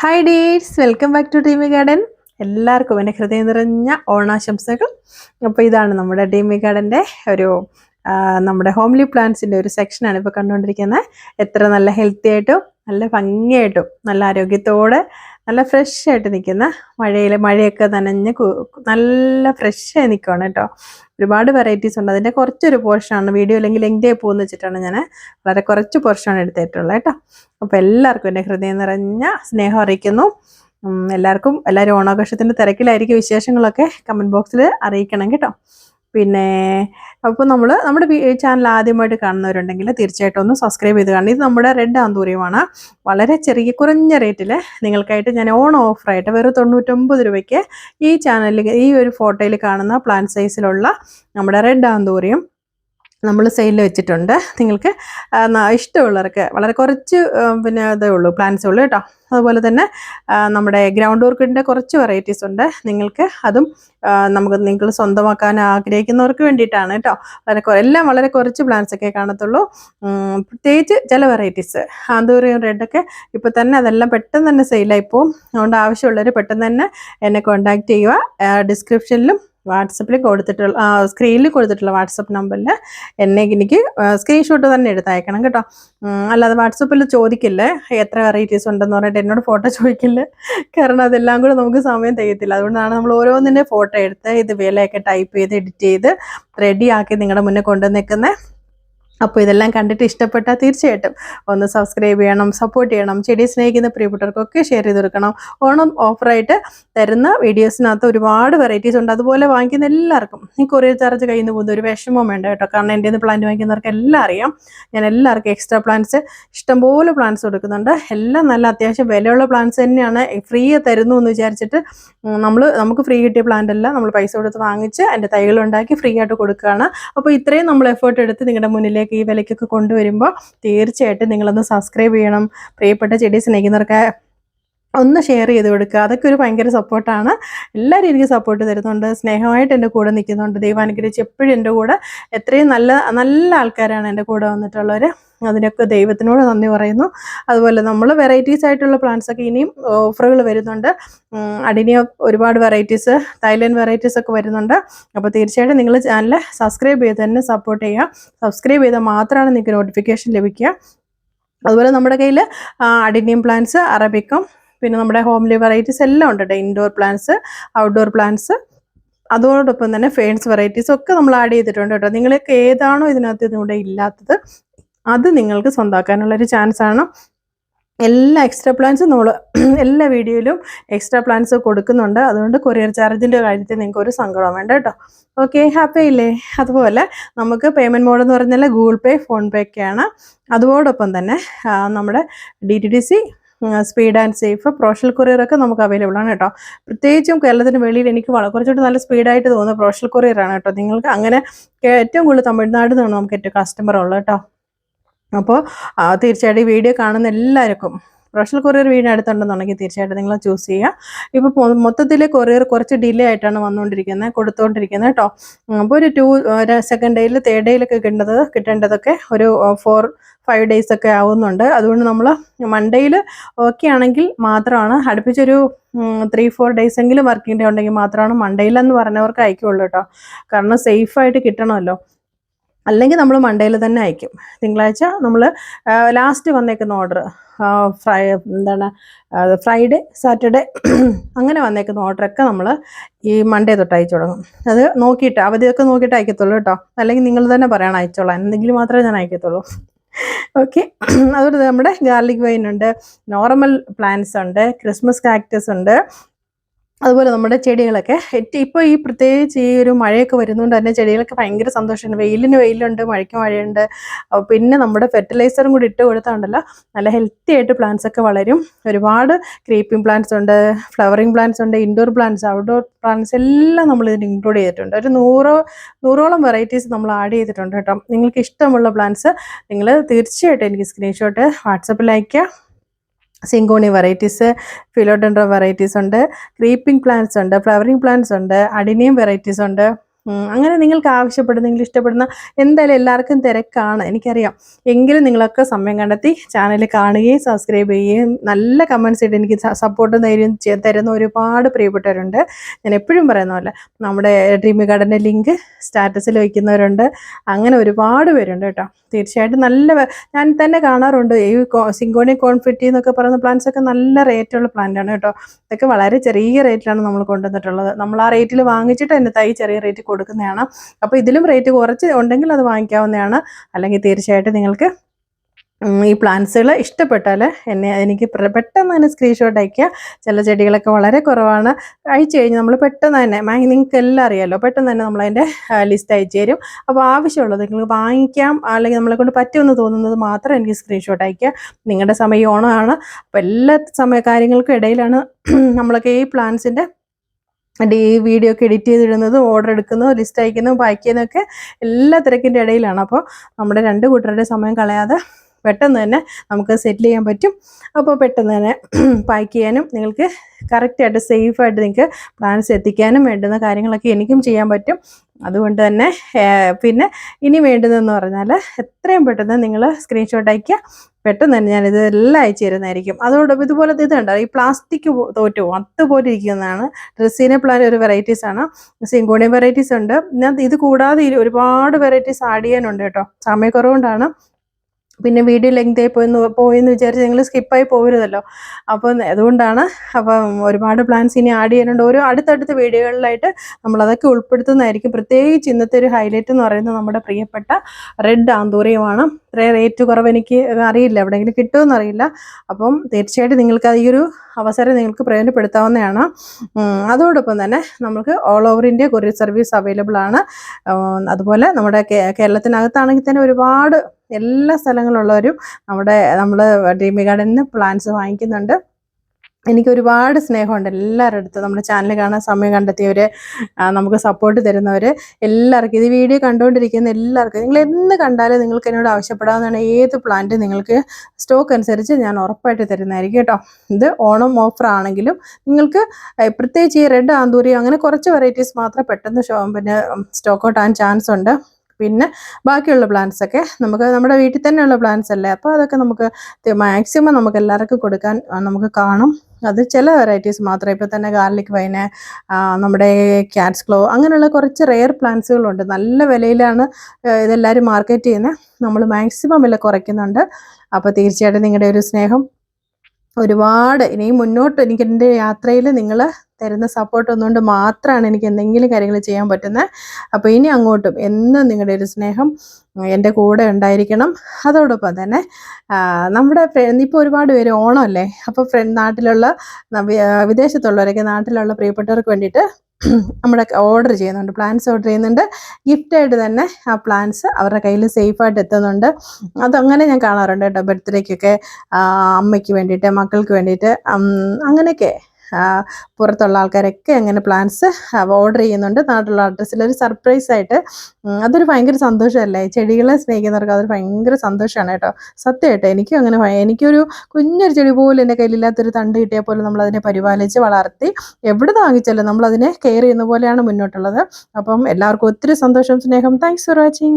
Hi dates welcome back to Deemi garden എല്ലാവർക്കും എന്റെ ഹൃദയം നിറഞ്ഞ ഓണാശംസകൾ. അപ്പോൾ ഇതാണ് നമ്മുടെ ഡീമി ഗാർഡന്റെ ഒരു നമ്മുടെ ഹോംലി പ്ലാന്റ്സിന്റെ ഒരു സെക്ഷനാണ് ഇപ്പോൾ കണ്ടുകൊണ്ടിരിക്കുന്നത്. എത്ര നല്ല ഹെൽത്തി ആയിട്ടും നല്ല ഭംഗിയായിട്ടും നല്ല ആരോഗ്യത്തോടെ നല്ല ഫ്രഷ് ആയിട്ട് നിൽക്കുന്ന മഴയിൽ മഴയൊക്കെ നനഞ്ഞ് നല്ല ഫ്രഷ് ആയി നിൽക്കുകയാണ് കേട്ടോ. ഒരുപാട് വെറൈറ്റീസ് ഉണ്ട്. അതിന്റെ കുറച്ചൊരു പോർഷനാണ് വീഡിയോ അല്ലെങ്കിൽ ലെങ്തേ പോകുന്ന വെച്ചിട്ടാണ് ഞാൻ വളരെ കുറച്ച് പോർഷനാണ് എടുത്തിട്ടുള്ളത് കേട്ടോ. അപ്പോൾ എല്ലാവർക്കും എന്റെ ഹൃദയം നിറഞ്ഞ സ്നേഹം അറിയിക്കുന്നു. എല്ലാവർക്കും എല്ലാവരും ഓണാഘോഷത്തിന്റെ തിരക്കിലായിരിക്കും വിശേഷങ്ങളൊക്കെ കമന്റ് ബോക്സിൽ അറിയിക്കണം കേട്ടോ. പിന്നെ അപ്പോൾ നമ്മൾ നമ്മുടെ ചാനൽ ആദ്യമായിട്ട് കാണുന്നവരുണ്ടെങ്കിൽ തീർച്ചയായിട്ടും ഒന്ന് സബ്സ്ക്രൈബ് ചെയ്ത് കാണണം. ഇത് നമ്മുടെ റെഡ് ആന്തൂരിയമാണ് വളരെ ചെറിയ കുറഞ്ഞ റേറ്റിൽ നിങ്ങൾക്കായിട്ട് ഞാൻ ഓൺ ഓഫറായിട്ട് വെറും തൊണ്ണൂറ്റൊമ്പത് രൂപയ്ക്ക് ഈ ചാനലിൽ ഈ ഒരു ഫോട്ടോയിൽ കാണുന്ന പ്ലാൻ സൈസിലുള്ള നമ്മുടെ റെഡ് ആന്തൂര്യം നമ്മൾ സെയിലിൽ വെച്ചിട്ടുണ്ട്. നിങ്ങൾക്ക് ഇഷ്ടമുള്ളവർക്ക് വളരെ കുറച്ച് പിന്നെ ഇതേ ഉള്ളൂ പ്ലാന്റ്സേ ഉള്ളൂ കേട്ടോ. അതുപോലെ തന്നെ നമ്മുടെ ഗ്രൗണ്ട് ഓർക്കിഡിന്റെ കുറച്ച് വെറൈറ്റീസ് ഉണ്ട്. നിങ്ങൾക്ക് അതും നമുക്ക് നിങ്ങൾ സ്വന്തമാക്കാൻ ആഗ്രഹിക്കുന്നവർക്ക് വേണ്ടിയിട്ടാണ് കേട്ടോ. വളരെ എല്ലാം വളരെ കുറച്ച് പ്ലാന്റ്സ് ഒക്കെ കാണത്തുള്ളൂ. പ്രത്യേകിച്ച് ചില വെറൈറ്റീസ് ആന്തൂറിയും റെഡൊക്കെ ഇപ്പോൾ തന്നെ അതെല്ലാം പെട്ടെന്ന് തന്നെ സെയിലായി പോവും. അതുകൊണ്ട് ആവശ്യമുള്ളവർ പെട്ടെന്ന് തന്നെ എന്നെ കോൺടാക്റ്റ് ചെയ്യുക. ഡിസ്ക്രിപ്ഷനിലും വാട്സപ്പിൽ കൊടുത്തിട്ടുള്ള സ്ക്രീനിൽ കൊടുത്തിട്ടുള്ള വാട്സപ്പ് നമ്പറിൽ എന്നെ എനിക്ക് സ്ക്രീൻഷോട്ട് തന്നെ എടുത്തയക്കണം കേട്ടോ. അല്ലാതെ വാട്സപ്പിൽ ചോദിക്കില്ലേ എത്ര വെറൈറ്റീസ് ഉണ്ടെന്ന് പറഞ്ഞിട്ട് എന്നോട് ഫോട്ടോ ചോദിക്കില്ല? കാരണം അതെല്ലാം കൂടെ നമുക്ക് സമയം തികയത്തില്ല. അതുകൊണ്ടാണ് നമ്മൾ ഓരോന്നിന്റെ ഫോട്ടോ എടുത്ത് ഇത് വിലയൊക്കെ ടൈപ്പ് ചെയ്ത് എഡിറ്റ് ചെയ്ത് റെഡിയാക്കി നിങ്ങളുടെ മുന്നേ കൊണ്ടുവന്നേക്കുന്നത് അപ്പോൾ ഇതെല്ലാം കണ്ടിട്ട് ഇഷ്ടപ്പെട്ടാൽ തീർച്ചയായിട്ടും ഒന്ന് സബ്സ്ക്രൈബ് ചെയ്യണം സപ്പോർട്ട് ചെയ്യണം ചെടി സ്നേഹിക്കുന്ന പ്രിയപ്പെട്ടവർക്കൊക്കെ ഷെയർ ചെയ്ത് കൊടുക്കണം. ഓണം ഓഫറായിട്ട് തരുന്ന വീഡിയോസിനകത്ത് ഒരുപാട് വെറൈറ്റീസ് ഉണ്ട്. അതുപോലെ വാങ്ങിക്കുന്ന എല്ലാവർക്കും. ഈ കൊറിയർ ചാർജ് കയ്യിൽ പോകുന്ന ഒരു വിഷമം വേണ്ട കേട്ടോ. കാരണം എന്റെ നിന്ന് പ്ലാന്റ് വാങ്ങിക്കുന്നവർക്ക് എല്ലാം അറിയാം. ഞാൻ എല്ലാവർക്കും എക്സ്ട്രാ പ്ലാന്റ്സ് ഇഷ്ടംപോലെ പ്ലാന്റ്സ് കൊടുക്കുന്നുണ്ട്. എല്ലാം നല്ല അത്യാവശ്യം വിലയുള്ള പ്ലാന്റ്സ് തന്നെയാണ്. ഫ്രീ തരുന്നു എന്ന് വിചാരിച്ചിട്ട് നമ്മൾ നമുക്ക് ഫ്രീ കിട്ടിയ പ്ലാന്റ് അല്ല. നമ്മൾ പൈസ കൊടുത്ത് വാങ്ങിച്ച് അതിന്റെ തൈകൾ ഉണ്ടാക്കി ഫ്രീ ആയിട്ട് കൊടുക്കുകയാണ്. അപ്പോൾ ഇത്രയും നമ്മൾ എഫേർട്ട് എടുത്ത് നിങ്ങളുടെ മുന്നിലേക്ക് ഈ വിലയ്ക്കൊക്കെ കൊണ്ടുവരുമ്പോൾ തീർച്ചയായിട്ടും നിങ്ങളൊന്ന് സബ്സ്ക്രൈബ് ചെയ്യണം. പ്രിയപ്പെട്ട ചെടി സ്നേഹിക്കുന്നവർക്ക് ഒന്ന് ഷെയർ ചെയ്ത് കൊടുക്കുക. അതൊക്കെ ഒരു ഭയങ്കര സപ്പോർട്ടാണ് എല്ലാവരും എനിക്ക് സപ്പോർട്ട് തരുന്നുണ്ട്. സ്നേഹമായിട്ട് എന്റെ കൂടെ നിൽക്കുന്നുണ്ട്. ദൈവം അനുഗ്രഹിച്ച് എപ്പോഴും എന്റെ കൂടെ എത്രയും നല്ല നല്ല ആൾക്കാരാണ് എന്റെ കൂടെ വന്നിട്ടുള്ളവർ. അതിനൊക്കെ ദൈവത്തിനോട് നന്ദി പറയുന്നു. അതുപോലെ നമ്മൾ വെറൈറ്റീസ് ആയിട്ടുള്ള പ്ലാന്റ്സ് ഒക്കെ ഇനിയും ഓഫറുകൾ വരുന്നുണ്ട്. അടിനിയ ഒരുപാട് വെറൈറ്റീസ് തായ്ലൻഡ് വെറൈറ്റീസ് ഒക്കെ വരുന്നുണ്ട്. അപ്പോൾ തീർച്ചയായിട്ടും നിങ്ങൾ ചാനൽ സബ്സ്ക്രൈബ് ചെയ്ത് തന്നെ സപ്പോർട്ട് ചെയ്യുക. സബ്സ്ക്രൈബ് ചെയ്താൽ മാത്രമാണ് നിങ്ങൾക്ക് നോട്ടിഫിക്കേഷൻ ലഭിക്കുക. അതുപോലെ നമ്മുടെ കയ്യിൽ അഡിനിയം പ്ലാന്റ്സ് അറബിക്കം പിന്നെ നമ്മുടെ ഹോംലി വെറൈറ്റീസ് എല്ലാം ഉണ്ട് കേട്ടോ ഇൻഡോർ പ്ലാന്റ്സ് ഔട്ട്ഡോർ പ്ലാന്റ്സ് അതോടൊപ്പം തന്നെ ഫേൺസ് വെറൈറ്റീസ് ഒക്കെ നമ്മൾ ആഡ് ചെയ്തിട്ടുണ്ട് കേട്ടോ നിങ്ങൾക്ക് ഏതാണോ ഇതിനകത്ത് ഇതിലൂടെ ഇല്ലാത്തത് അത് നിങ്ങൾക്ക് സ്വന്തമാക്കാനുള്ളൊരു ചാൻസ് ആണ്. എല്ലാ എക്സ്ട്രാ പ്ലാൻസും നമ്മൾ എല്ലാ വീഡിയോയിലും എക്സ്ട്രാ പ്ലാൻസ് കൊടുക്കുന്നുണ്ട്. അതുകൊണ്ട് കൊറിയർ ചാർജിന്റെ കാര്യത്തിൽ നിങ്ങൾക്ക് ഒരു സങ്കടം വേണ്ട കേട്ടോ ഓക്കെ ഹാപ്പി അല്ലേ? അതുപോലെ നമുക്ക് പേയ്മെന്റ് മോഡ് എന്ന് പറഞ്ഞാൽ ഗൂഗിൾ പേ ഫോൺ പേ ഒക്കെയാണ് അതോടൊപ്പം തന്നെ നമ്മുടെ D T C speed and safe professional courier ഒക്കെ നമുക്ക് അവൈലബിൾ ആണ് കേട്ടോ. പ്രത്യേകിച്ചും കേരളത്തിന് വെളിയിൽ എനിക്ക് കുറച്ചുകൂടി നല്ല സ്പീഡായിട്ട് തോന്നുന്ന പ്രൊഫഷണൽ കൊറിയറാണ് കേട്ടോ. നിങ്ങൾക്ക് അങ്ങനെ ഏറ്റവും കൂടുതൽ തമിഴ്നാട് നിന്നാണ് നമുക്ക് ഏറ്റവും കസ്റ്റമർ ഉള്ളത് കേട്ടോ. അപ്പോൾ തീർച്ചയായിട്ടും ഈ വീഡിയോ കാണുന്ന എല്ലാവർക്കും പ്രൊഫഷണൽ കൊറിയർ വീടിന് അടുത്തുണ്ടെന്നുണ്ടെങ്കിൽ തീർച്ചയായിട്ടും നിങ്ങൾ ചൂസ് ചെയ്യുക ഇപ്പോൾ മൊത്തത്തിൽ കൊറിയർ കുറച്ച് ഡിലേ ആയിട്ടാണ് വന്നുകൊണ്ടിരിക്കുന്നത് കൊടുത്തുകൊണ്ടിരിക്കുന്നത് കേട്ടോ അപ്പോൾ ഒരു ടു സെക്കൻഡ് ഡേയിൽ തേർഡ് ഡേയിലൊക്കെ കിട്ടേണ്ടത് കിട്ടേണ്ടതൊക്കെ ഒരു ഫോർ ഫൈവ് ഡേയ്സ് ഒക്കെ ആവുന്നുണ്ട്. അതുകൊണ്ട് നമ്മൾ മൺഡേയിൽ ഓക്കെ ആണെങ്കിൽ മാത്രമാണ് അടുപ്പിച്ചൊരു ത്രീ ഫോർ ഡേയ്സ് എങ്കിലും വർക്കിംഗ് ഡേ ഉണ്ടെങ്കിൽ മാത്രമാണ് മൺഡേയിലെന്ന് പറഞ്ഞവർക്ക് അയക്കുള്ളൂ കേട്ടോ കാരണം സേഫായിട്ട് കിട്ടണമല്ലോ. അല്ലെങ്കിൽ നമ്മൾ മൺഡേയിൽ തന്നെ അയക്കും. തിങ്കളാഴ്ച നമ്മൾ ലാസ്റ്റ് വന്നേക്കുന്ന ഓർഡർ ഫ്രൈ എന്താണ് ഫ്രൈഡേ സാറ്റർഡേ അങ്ങനെ വന്നേക്കുന്ന ഓർഡറൊക്കെ നമ്മൾ ഈ മൺഡേ തൊട്ട് അയച്ചു തുടങ്ങും. അത് നോക്കിയിട്ട് അവധിയൊക്കെ നോക്കിയിട്ട് അയക്കത്തുള്ളൂ കേട്ടോ. അല്ലെങ്കിൽ നിങ്ങൾ തന്നെ പറയണം അയച്ചോളാം. എന്തെങ്കിലും മാത്രമേ ഞാൻ അയക്കത്തുള്ളൂ. ഓക്കെ അതുകൊണ്ട് നമ്മുടെ ഗാർലിക് വൈൻ ഉണ്ട് നോർമൽ പ്ലാന്റ്സ് ഉണ്ട് ക്രിസ്മസ് കാക്ടസ് ഉണ്ട് അതുപോലെ നമ്മുടെ ചെടികളൊക്കെ. ഏറ്റവും ഇപ്പോൾ ഈ പ്രത്യേകിച്ച് ഈ ഒരു മഴയൊക്കെ വരുന്നതുകൊണ്ട് തന്നെ ചെടികളൊക്കെ ഭയങ്കര സന്തോഷമാണ് വെയിലിന് വെയിലുണ്ട് മഴയ്ക്ക് മഴയുണ്ട്. പിന്നെ നമ്മുടെ ഫെർട്ടിലൈസറും കൂടി ഇട്ട് കൊടുത്താണ്ടല്ലോ നല്ല ഹെൽത്തി ആയിട്ട് പ്ലാന്റ്സ് ഒക്കെ വളരും. ഒരുപാട് ക്രീപ്പിംഗ് പ്ലാന്റ്സ് ഉണ്ട് ഫ്ലവറിംഗ് പ്ലാന്റ്സ് ഉണ്ട് ഇൻഡോർ പ്ലാന്റ്സ് ഔട്ട്ഡോർ പ്ലാന്റ്സ് എല്ലാം നമ്മൾ ഇതിന് ഇൻക്ലൂഡ് ചെയ്തിട്ടുണ്ട്. ഒരു നൂറോ നൂറോളം വെറൈറ്റീസ് നമ്മൾ ആഡ് ചെയ്തിട്ടുണ്ട് കേട്ടോ. നിങ്ങൾക്ക് ഇഷ്ടമുള്ള പ്ലാന്റ്സ് നിങ്ങൾ തീർച്ചയായിട്ടും എനിക്ക് സ്ക്രീൻഷോട്ട് വാട്സപ്പിൽ അയയ്ക്കുക. സിങ്കോണി വെറൈറ്റീസ് ഫിലോഡൻഡ്ര വെറൈറ്റീസ് ഉണ്ട് ക്രീപ്പിംഗ് പ്ലാന്റ്സ് ഉണ്ട് ഫ്ലവറിംഗ് പ്ലാന്റ്സ് ഉണ്ട് അഡിനിയം വെറൈറ്റീസ് ഉണ്ട് ഉം, അങ്ങനെ നിങ്ങൾക്ക് ആവശ്യപ്പെടുന്ന നിങ്ങൾ ഇഷ്ടപ്പെടുന്ന എന്തായാലും എല്ലാവർക്കും തിരക്കാണ് എനിക്കറിയാം. എങ്കിലും നിങ്ങളൊക്കെ സമയം കണ്ടെത്തി ചാനൽ കാണുകയും സബ്സ്ക്രൈബ് ചെയ്യുകയും നല്ല കമൻസ് ഇട്ട് എനിക്ക് സപ്പോർട്ടും ധൈര്യം തരുന്ന ഒരുപാട് പ്രിയപ്പെട്ടവരുണ്ട്. ഞാൻ എപ്പോഴും പറയുന്ന പോലെ നമ്മുടെ ഡ്രീമി ഗാർഡന്റെ ലിങ്ക് സ്റ്റാറ്റസിൽ വയ്ക്കുന്നവരുണ്ട് അങ്ങനെ ഒരുപാട് പേരുണ്ട് കേട്ടോ. തീർച്ചയായിട്ടും നല്ല ഞാൻ തന്നെ കാണാറുണ്ട്. ഈ സിങ്കോണി കോൺഫിറ്റി എന്നൊക്കെ പറയുന്ന പ്ലാന്റ്സ് ഒക്കെ നല്ല റേറ്റുള്ള പ്ലാന്റ് ആണ് കേട്ടോ. ഇതൊക്കെ വളരെ ചെറിയ റേറ്റിലാണ് നമ്മൾ കൊണ്ടുവന്നിട്ടുള്ളത്. നമ്മൾ ആ റേറ്റിൽ വാങ്ങിച്ചിട്ട് തന്നെ തൈ ചെറിയ റേറ്റിൽ കൊടുക്കുന്നതാണ്. അപ്പോൾ ഇതിലും റേറ്റ് കുറച്ച് ഉണ്ടെങ്കിൽ അത് വാങ്ങിക്കാവുന്നതാണ്. അല്ലെങ്കിൽ തീർച്ചയായിട്ടും നിങ്ങൾക്ക് ഈ പ്ലാന്റ്സുകൾ ഇഷ്ടപ്പെട്ടാൽ എന്നെ എനിക്ക് പെട്ടെന്ന് തന്നെ സ്ക്രീൻഷോട്ട് അയയ്ക്കുക. ചില ചെടികളൊക്കെ വളരെ കുറവാണ്. അയച്ചു കഴിഞ്ഞാൽ നമ്മൾ പെട്ടെന്ന് തന്നെ നിങ്ങൾക്ക് എല്ലാം അറിയാമല്ലോ പെട്ടെന്ന് തന്നെ നമ്മളതിന്റെ ലിസ്റ്റ് അയച്ചു തരും. അപ്പോൾ ആവശ്യമുള്ളത് നിങ്ങൾക്ക് വാങ്ങിക്കാം അല്ലെങ്കിൽ നമ്മളെ കൊണ്ട് പറ്റുമെന്ന് തോന്നുന്നത് മാത്രം എനിക്ക് സ്ക്രീൻഷോട്ട് അയയ്ക്കുക. നിങ്ങളുടെ സമയം ഓണമാണ് അപ്പോൾ എല്ലാ സമയ കാര്യങ്ങൾക്കും ഇടയിലാണ് നമ്മളൊക്കെ ഈ പ്ലാൻസിന്റെ ഈ വീഡിയോ ഒക്കെ എഡിറ്റ് ചെയ്തിടുന്നതും ഓർഡർ എടുക്കുന്നതും ലിസ്റ്റ് അയക്കുന്നതും പാക്ക് ചെയ്യുന്നൊക്കെ എല്ലാ തിരക്കിന്റെ ഇടയിലാണ്. അപ്പോൾ നമ്മുടെ രണ്ട് കൂട്ടരുടെ സമയം കളയാതെ പെട്ടെന്ന് തന്നെ നമുക്ക് സെറ്റിൽ ചെയ്യാൻ പറ്റും. അപ്പോൾ പെട്ടെന്ന് തന്നെ പാക്ക് ചെയ്യാനും നിങ്ങൾക്ക് കറക്റ്റായിട്ട് സേഫായിട്ട് നിങ്ങൾക്ക് പ്ലാൻസ് എത്തിക്കാനും വേണ്ടുന്ന കാര്യങ്ങളൊക്കെ എനിക്കും ചെയ്യാൻ പറ്റും. അതുകൊണ്ട് തന്നെ പിന്നെ ഇനി വേണ്ടുന്നതെന്ന് പറഞ്ഞാൽ എത്രയും പെട്ടെന്ന് നിങ്ങൾ സ്ക്രീൻഷോട്ട് അയയ്ക്കുക. പെട്ടെന്ന് തന്നെ ഞാനിത് എല്ലാം അയച്ചു തരുന്നതായിരിക്കും. അതോടൊപ്പം ഇതുപോലെ ഇത് കണ്ടോ? ഈ പ്ലാസ്റ്റിക് തോറ്റു അത് അതുപോലെ ഇരിക്കുന്നതാണ്. ഡ്രസ്സിനെ പ്ലാൻ ഒരു വെറൈറ്റീസ് ആണ്. സിങ്കോണിയം വെറൈറ്റീസ് ഉണ്ട്. ഞാൻ ഇത് കൂടാതെ ഒരുപാട് വെറൈറ്റീസ് ആഡ് ചെയ്യാനുണ്ട് കേട്ടോ. സമയക്കുറവുകൊണ്ടാണ്. പിന്നെ വീഡിയോ ലെങ്ത് ആയി പോയെന്ന് പോയെന്ന് വിചാരിച്ച് നിങ്ങൾ സ്കിപ്പായി പോകരുതല്ലോ അപ്പോൾ അതുകൊണ്ടാണ് അപ്പം ഒരുപാട് പ്ലാൻസ് ഇനി ആഡ് ചെയ്യാനുണ്ട്. ഓരോ അടുത്തടുത്ത വീഡിയോകളിലായിട്ട് നമ്മൾ അതൊക്കെ ഉൾപ്പെടുത്തുന്നതായിരിക്കും. പ്രത്യേകിച്ച് ഇന്നത്തെ ഒരു ഹൈലൈറ്റ് എന്ന് പറയുന്നത് നമ്മുടെ പ്രിയപ്പെട്ട റെഡ് ആന്തൂറിയമാണ്. റേറ്റ് കുറവ് എനിക്ക് അറിയില്ല. എവിടെയെങ്കിലും കിട്ടുമെന്നറിയില്ല അപ്പം തീർച്ചയായിട്ടും നിങ്ങൾക്ക് ഈ ഒരു അവസരം നിങ്ങൾക്ക് പ്രയോജനപ്പെടുത്താവുന്നതാണ്. അതോടൊപ്പം തന്നെ നമുക്ക് all over India courier service available ആണ്. അതുപോലെ നമ്മുടെ കേരളത്തിനകത്താണെങ്കിൽ തന്നെ ഒരുപാട് എല്ലാ സ്ഥലങ്ങളിലുള്ളവരും നമ്മുടെ നമ്മൾ ഡ്രീമി ഗാർഡനിൽ നിന്ന് പ്ലാൻസ് വാങ്ങിക്കുന്നുണ്ട്. എനിക്ക് ഒരുപാട് സ്നേഹമുണ്ട്. എല്ലാവരുടെ അടുത്ത് നമ്മുടെ ചാനൽ കാണാൻ സമയം കണ്ടെത്തിയവർ നമുക്ക് സപ്പോർട്ട് തരുന്നവർ എല്ലാവർക്കും ഇത് വീഡിയോ കണ്ടുകൊണ്ടിരിക്കുന്ന എല്ലാവർക്കും നിങ്ങൾ എന്ന് കണ്ടാലും നിങ്ങൾക്ക് എന്നോട് ആവശ്യപ്പെടാവുന്നതാണ് ഏത് പ്ലാന്റ് നിങ്ങൾക്ക് സ്റ്റോക്ക് അനുസരിച്ച് ഞാൻ ഉറപ്പായിട്ട് തരുന്നതായിരിക്കും കേട്ടോ. ഇത് ഓണം ഓഫർ ആണെങ്കിലും നിങ്ങൾക്ക് പ്രത്യേകിച്ച് ഈ റെഡ് ആന്തൂരി അങ്ങനെ കുറച്ച് വെറൈറ്റീസ് മാത്രമേ പെട്ടെന്ന് ഷോ പിന്നെ സ്റ്റോക്ക് ഔട്ട് ആകാൻ ചാൻസ് ഉണ്ട്. പിന്നെ ബാക്കിയുള്ള പ്ലാന്റ്സ് ഒക്കെ നമുക്ക് നമ്മുടെ വീട്ടിൽ തന്നെയുള്ള പ്ലാന്റ്സ് അല്ലേ? അപ്പോൾ അതൊക്കെ നമുക്ക് മാക്സിമം നമുക്ക് എല്ലാവർക്കും കൊടുക്കാൻ നമുക്ക് കാണും. അത് ചില വെറൈറ്റീസ് മാത്രമേ ഇപ്പോൾ തന്നെ ഗാർലിക് വൈന് നമ്മുടെ ക്യാറ്റ്സ് ക്ലോ അങ്ങനെയുള്ള കുറച്ച് റെയർ പ്ലാന്റ്സുകളുണ്ട് നല്ല വിലയിലാണ് ഇതെല്ലാവരും മാർക്കറ്റ് ചെയ്യുന്നത്. നമ്മൾ മാക്സിമം വില കുറയ്ക്കുന്നുണ്ട്. അപ്പോൾ തീർച്ചയായിട്ടും നിങ്ങളുടെ ഒരു സ്നേഹം ഒരുപാട്. ഇനിയും മുന്നോട്ട് എനിക്ക് എന്റെ യാത്രയിൽ നിങ്ങൾ തരുന്ന സപ്പോർട്ട് ഒന്നുകൊണ്ട് മാത്രമാണ് എനിക്ക് എന്തെങ്കിലും കാര്യങ്ങൾ ചെയ്യാൻ പറ്റുന്നത് അപ്പോൾ ഇനി അങ്ങോട്ടും എന്നും നിങ്ങളുടെ ഒരു സ്നേഹം എന്റെ കൂടെ ഉണ്ടായിരിക്കണം. അതോടൊപ്പം തന്നെ നമ്മുടെ ഇപ്പോൾ ഒരുപാട് പേര് ഓണമല്ലേ? അപ്പോൾ ഫ്രണ്ട് നാട്ടിലുള്ള വിദേശത്തുള്ളവരൊക്കെ നാട്ടിലുള്ള പ്രിയപ്പെട്ടവർക്ക് വേണ്ടിയിട്ട് നമ്മുടെ ഓർഡർ ചെയ്യുന്നുണ്ട് പ്ലാൻസ് ഓർഡർ ചെയ്യുന്നുണ്ട്. ഗിഫ്റ്റായിട്ട് തന്നെ ആ പ്ലാൻസ് അവരുടെ കയ്യിൽ സേഫായിട്ട് എത്തുന്നുണ്ട്. അതങ്ങനെ ഞാൻ കാണാറുണ്ട് കേട്ടോ ബർത്ത്ഡേക്കൊക്കെ അമ്മയ്ക്ക് വേണ്ടിയിട്ട് മക്കൾക്ക് വേണ്ടിയിട്ട് അങ്ങനെയൊക്കെ. പുറത്തുള്ള ആൾക്കാരൊക്കെ അങ്ങനെ പ്ലാൻസ് ഓർഡർ ചെയ്യുന്നുണ്ട്. നാട്ടിലുള്ള അഡ്രസ്സിൽ ഒരു സർപ്രൈസ് ആയിട്ട് അതൊരു ഭയങ്കര സന്തോഷമല്ലേ? ചെടികളെ സ്നേഹിക്കുന്നവർക്ക് അതൊരു ഭയങ്കര സന്തോഷമാണ് കേട്ടോ. സത്യമായിട്ട് എനിക്കും അങ്ങനെ എനിക്കൊരു കുഞ്ഞൊരു ചെടി പോലും എന്റെ കയ്യിലില്ലാത്തൊരു തണ്ട് കിട്ടിയാൽ പോലും നമ്മൾ അതിനെ പരിപാലിച്ച് വളർത്തി എവിടെ വാങ്ങിച്ചാലും നമ്മൾ അതിനെ കെയർ ചെയ്യുന്ന പോലെയാണ് മുന്നോട്ടുള്ളത്. അപ്പം എല്ലാവർക്കും ഒത്തിരി സന്തോഷം സ്നേഹം. Thanks for watching